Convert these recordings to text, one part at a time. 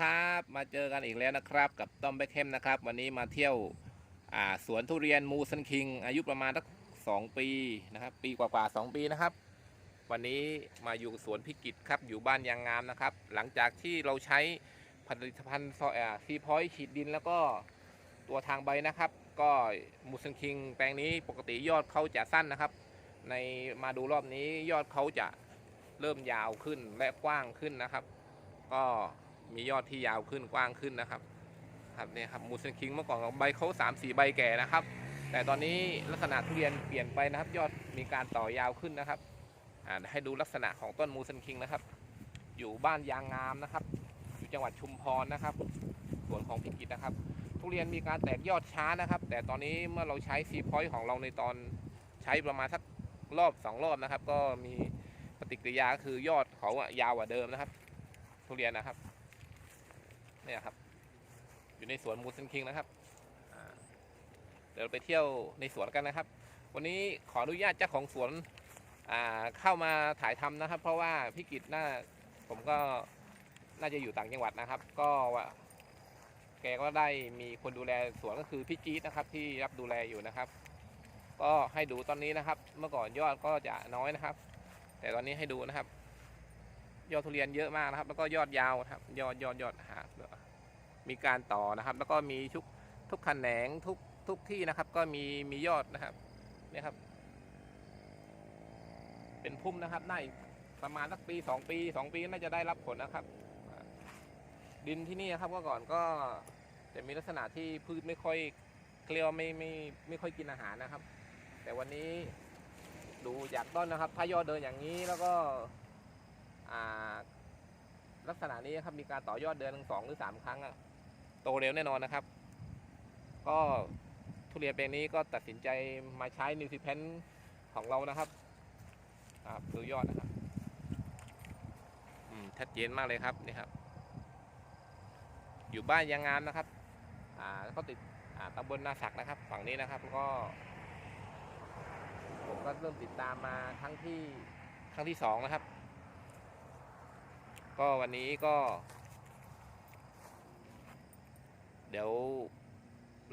ครับมาเจอกันอีกแล้วนะครับ กับต้อมแบคแฮมนะครับ วันนี้มาเที่ยวอ่าสวนทุเรียนมูซันคิง อายุประมาณสักสองปีนะครับ ปีกว่าๆสองปีนะครับ วันนี้มาอยู่สวนพิกิตครับอยู่บ้านยางงามนะครับ หลังจากที่เราใช้ผลิตภัณฑ์ซอซีพอยฉีดดินแล้วก็ตัวทางใบนะครับ ก็มูซันคิง แปลงนี้ปกติยอดเขาจะสั้นนะครับ ในมาดูรอบนี้ยอดเขาจะเริ่มยาวขึ้นและกว้างขึ้นนะครับ ก็ มียอดที่ยาวขึ้นกว้างขึ้นนะครับ ครับเนี่ยครับมูสคิงเมื่อก่อนใบเขาสามสี่ใบแก่นะครับ แต่ตอนนี้ลักษณะทุเรียนเปลี่ยนไปนะครับ ยอดมีการต่อยาวขึ้นนะครับอ่าให้ดูลักษณะของต้นมูสคิงนะครับ อยู่บ้านยางงามนะครับ อยู่จังหวัดชุมพรนะครับสวนของพิกิตนะครับทุเรียนมีการแตกยอดช้านะครับ แต่ตอนนี้เมื่อเราใช้ซีพอยต์ของเราในตอนใช้ประมาณสักรอบสองรอบนะครับ ก็มีปฏิกิริยาคือยอดเขาอะยาวกว่าเดิมนะครับ ทุเรียนนะครับ เนี่ยครับ อยู่ในสวนมูสันคิงนะครับเดี๋ยวไปเที่ยวในสวนกันนะครับ วันนี้ขออนุญาตเจ้าของสวนเข้ามาถ่ายทำนะครับ เพราะว่าพี่กิจน่าผมก็น่าจะอยู่ต่างจังหวัดนะครับ ก็ว่าแกก็ได้มีคนดูแลสวนก็คือพี่จี๊ดนะครับ ที่รับดูแลอยู่นะครับ ก็ให้ดูตอนนี้นะครับ เมื่อก่อนยอดก็จะน้อยนะครับ แต่ตอนนี้ให้ดูนะครับ ยอดทุเรียนเยอะมากนะครับ แล้วก็ยอดยาวนะครับ ยอดยอดยอดหามีการต่อนะครับ แล้วก็มีทุกทุกแขนงทุกทุกที่นะครับ ก็มีมียอดนะครับเนี่ยครับ เป็นพุ่มนะครับได้ประมาณสักปีสองปีสองปีน่าจะได้รับผลนะครับ ดินที่นี่นะครับก็ก่อนก็จะมีลักษณะที่พืชไม่ค่อยเรียวไม่ไม่ไม่ค่อยกินอาหารนะครับ แต่วันนี้ดูจากต้นนะครับ ถ้ายอดเดินอย่างนี้แล้วก็ ลักษณะนี้ครับมีการต่อยอดเดือนหนึ่งสองหรือสามครั้งโตเร็วแน่นอนนะครับ ก็ทุเรียนแปลงนี้ก็ตัดสินใจมาใช้นิวทริเพนของเรานะครับครับดูยอดนะครับอืมชัดเจนมากเลยครับนี่ครับ อยู่บ้านยางงามนะครับ อ่าแล้วก็ติดอ่าตำบลนาศักนะครับ ฝั่งนี้นะครับแล้วก็ ผมก็เริ่มติดตามมาครั้งที่ครั้งที่สองนะครับ ก็วันนี้ก็ เดี๋ยว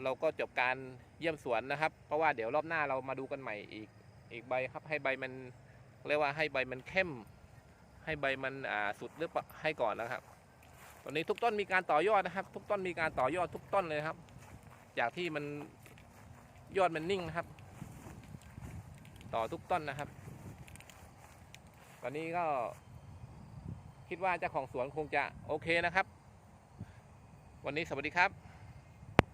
เราก็จบการเยี่ยมสวนนะครับ เพราะว่าเดี๋ยวรอบหน้าเรามาดูกันใหม่อีกอีกใบครับ ให้ใบมันเรียกว่าให้ใบมันเข้ม ให้ใบมันอ่าสุดหรือเปล่าให้ก่อนนะครับ ตอนนี้ทุกต้นมีการต่อยอดนะครับ ทุกต้นมีการต่อยอดทุกต้นเลยครับ จากที่มันยอดมันนิ่งนะครับ ต่อทุกต้นนะครับ ตอนนี้ก็ คิดว่าเจ้าของสวนคงจะโอเคนะครับ วันนี้สวัสดีครับ